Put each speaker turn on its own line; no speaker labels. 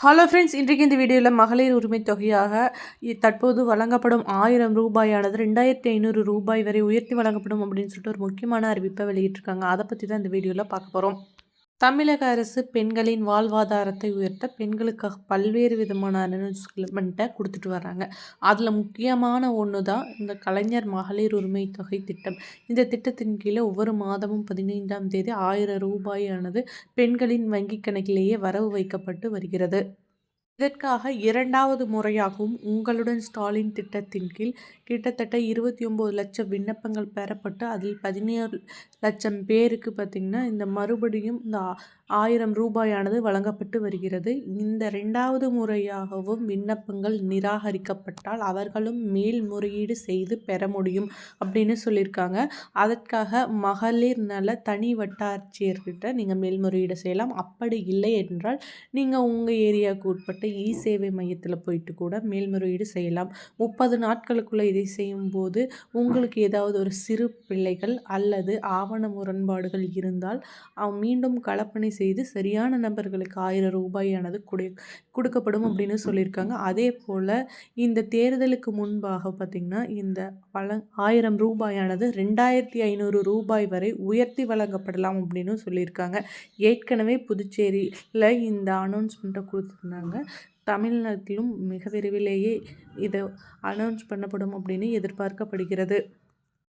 Hello friends இன்றைக்கு இந்த வீடியோவில் மகளிர் உரிமை தொகையாக இ- தற்போது வழங்கப்படும் ஆயிரம் ரூபாயானது ரெண்டாயிரத்தி ஐநூறு ரூபாய் வரை உயர்த்தி வழங்கப்படும் அப்படின்னு சொல்லிட்டு ஒரு முக்கியமான அறிவிப்பை வெளியிட்டிருக்காங்க. அதை பற்றி தான் இந்த வீடியோவில் பார்க்க போகிறோம் தமிழக அரசு பெண்களின் வாழ்வாதாரத்தை உயர்த்த பெண்களுக்காக பல்வேறு விதமான அனௌன்ஸ்மெண்ட்டை கொடுத்துட்டு வராங்க அதில் முக்கியமான ஒன்று தான் இந்த கலைஞர் மகளிர் உரிமை தொகை திட்டம். இந்த திட்டத்தின் கீழே ஒவ்வொரு மாதமும் பதினைந்தாம் தேதி ஆயிரம் ரூபாயானது பெண்களின் வங்கிக் கணக்கிலேயே வரவு வைக்கப்பட்டு வருகிறது. இதற்காக இரண்டாவது முறையாகவும் உங்களுடன் ஸ்டாலின் திட்டத்தின் கீழ் கிட்டத்தட்ட இருபத்தி ஒம்பது லட்சம் விண்ணப்பங்கள் பெறப்பட்டு அதில் பதினேழு லட்சம் பேருக்கு பார்த்திங்கன்னா இந்த மறுபடியும் இந்த ஆயிரம் ரூபாயானது வழங்கப்பட்டு வருகிறது. இந்த ரெண்டாவது முறையாகவும் விண்ணப்பங்கள் நிராகரிக்கப்பட்டால் அவர்களும் மேல்முறையீடு செய்து பெற முடியும் அப்படின்னு சொல்லியிருக்காங்க. அதற்காக மகளிர் நல தனி வட்டாட்சியர்கிட்ட நீங்கள் மேல்முறையீடு செய்யலாம். அப்படி இல்லை என்றால் நீங்கள் உங்கள் ஏரியாவுக்கு உட்பட்ட இ சேவை மையத்தில் போயிட்டு கூட மேல்முறையீடு செய்யலாம். முப்பது நாட்களுக்குள்ளே இதை செய்யும்போது உங்களுக்கு ஏதாவது ஒரு சிறு பிள்ளைகள் அல்லது ஆவண முரண்பாடுகள் இருந்தால் மீண்டும் கலப்பணி செய்து சரியான நபர்களுக்கு ஆயிரம் ரூபாயானது கொடு கொடுக்கப்படும் அப்படின்னு சொல்லியிருக்காங்க. அதே போல் இந்த தேர்தலுக்கு முன்பாக பார்த்திங்கன்னா இந்த வழ ஆயிரம் ரூபாயானது ரெண்டாயிரத்தி ஐநூறு ரூபாய் வரை உயர்த்தி வழங்கப்படலாம் அப்படின்னு சொல்லியிருக்காங்க. ஏற்கனவே புதுச்சேரியில் இந்த அனௌன்ஸ்மெண்ட்டை கொடுத்துருந்தாங்க. தமிழ்நாட்டிலும் மிக விரைவிலேயே இது அனௌன்ஸ் பண்ணப்படும் அப்படின்னு எதிர்பார்க்கப்படுகிறது.